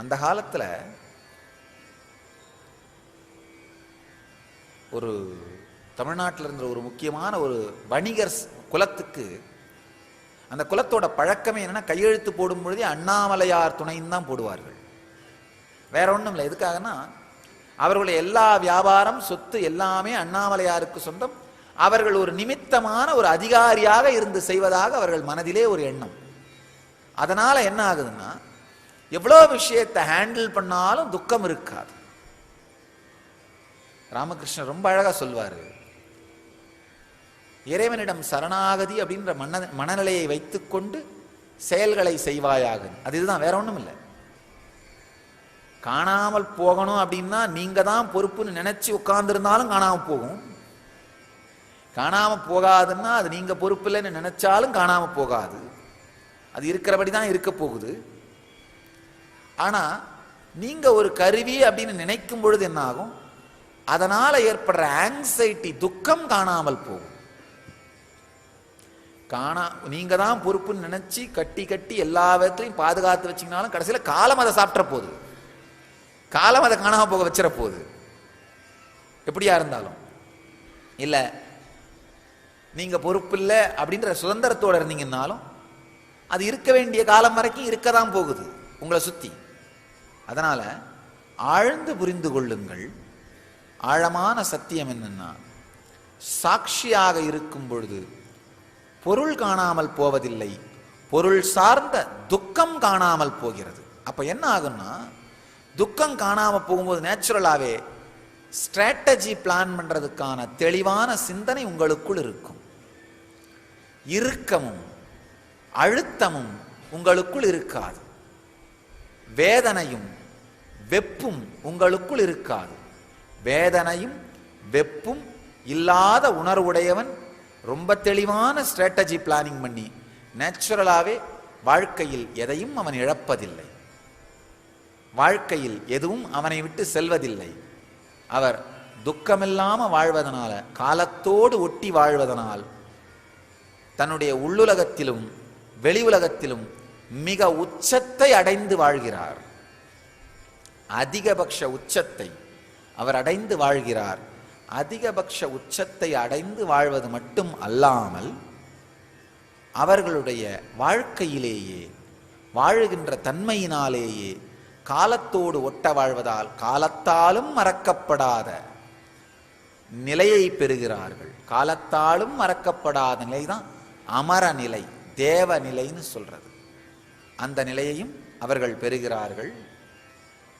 அந்த காலத்தில் ஒரு தமிழ்நாட்டில் இருந்த ஒரு முக்கியமான ஒரு வணிகர் குலத்துக்கு அந்த குலத்தோட பழக்கமே என்னென்னா கையெழுத்து போடும் பொழுதே அண்ணாமலையார் துணைன்னு தான் போடுவார்கள். வேற ஒன்றும் இல்லை. எதுக்காகனா அவர்களுடைய எல்லா வியாபாரம் சொத்து எல்லாமே அண்ணாமலையாருக்கு சொந்தம். அவர்கள் ஒரு நிமித்தமான ஒரு அதிகாரியாக இருந்து செய்வதாக அவர்கள் மனதிலே ஒரு எண்ணம். அதனால் என்ன ஆகுதுன்னா எவ்வளோ விஷயத்தை ஹேண்டில் பண்ணாலும் துக்கம் இருக்காது. ராமகிருஷ்ணன் ரொம்ப அழகாக சொல்வார். இறைவனிடம் சரணாகதி அப்படின்ற மன மனநிலையை வைத்துக்கொண்டு செயல்களை செய்வாயாக. அது இதுதான் வேற ஒன்றும் இல்லை. காணாமல் போகணும் அப்படின்னா நீங்க தான் பொறுப்புன்னு நினச்சி உட்கார்ந்துருந்தாலும் காணாமல் போகும். காணாமல் போகாதுன்னா அது நீங்கள் பொறுப்பு இல்லைன்னு நினச்சாலும் காணாமல் போகாது. அது இருக்கிறபடி தான் இருக்க போகுது. ஆனால் நீங்கள் ஒரு கருவி அப்படின்னு நினைக்கும் பொழுது என்ன ஆகும்? அதனால் ஏற்படுற ஆங்ஸைட்டி துக்கம் காணாமல் போகும். காணா நீங்கள் தான் பொறுப்புன்னு நினச்சி கட்டி கட்டி எல்லா விதத்திலையும் பாதுகாத்து வச்சிங்கனாலும் கடைசியில் காலம் அதை சாப்பிட்ற போகுது. காலம் அதை காணாமல் போக வச்சிட போகுது. எப்படியா இருந்தாலும். இல்லை நீங்கள் பொறுப்பு இல்லை அப்படின்ற சுதந்திரத்தோடு இருந்தீங்கன்னாலும் அது இருக்க வேண்டிய காலம் வரைக்கும் இருக்க தான் போகுது உங்களை சுற்றி அதனால் ஆழ்ந்து புரிந்து கொள்ளுங்கள். ஆழமான சத்தியம் என்னென்னா சாட்சியாக இருக்கும் பொழுது பொருள் காணாமல் போவதில்லை பொருள் சார்ந்த துக்கம் காணாமல் போகிறது. அப்போ என்ன ஆகும்னா துக்கம் காணாமல் போகும்போது நேச்சுரலாகவே ஸ்ட்ராட்டஜி பிளான் பண்ணுறதுக்கான தெளிவான சிந்தனை உங்களுக்குள் இருக்கும். இறுக்கமும் அழுத்தமும் உங்களுக்குள் இருக்காது. வேதனையும் வெப்பும் உங்களுக்குள் இருக்காது. வேதனையும் வெப்பும் இல்லாத உணர்வுடையவன் ரொம்ப தெளிவான ஸ்ட்ராட்டஜி பிளானிங் பண்ணி நேச்சுரலாகவே வாழ்க்கையில் எதையும் அவன் இழப்பதில்லை. வாழ்க்கையில் எதுவும் அவனை விட்டு செல்வதில்லை. அவர் துக்கமில்லாமல் வாழ்வதனால காலத்தோடு ஒட்டி வாழ்வதனால் தன்னுடைய உள்ளுலகத்திலும் வெளி உலகத்திலும் மிக உச்சத்தை அடைந்து வாழ்கிறார். அதிகபட்ச உச்சத்தை அவர் அடைந்து வாழ்கிறார். அதிகபட்ச உச்சத்தை அடைந்து வாழ்வது மட்டும் அல்லாமல் அவர்களுடைய வாழ்க்கையிலேயே வாழுகின்ற தன்மையினாலேயே காலத்தோடு ஒட்ட வாழ்வதால் காலத்தாலும் மறக்கப்படாத நிலையை பெறுகிறார்கள். காலத்தாலும் மறக்கப்படாத நிலைதான் அமர நிலை தேவ நிலைன்னு சொல்றது. அந்த நிலையையும் அவர்கள் பெறுகிறார்கள்.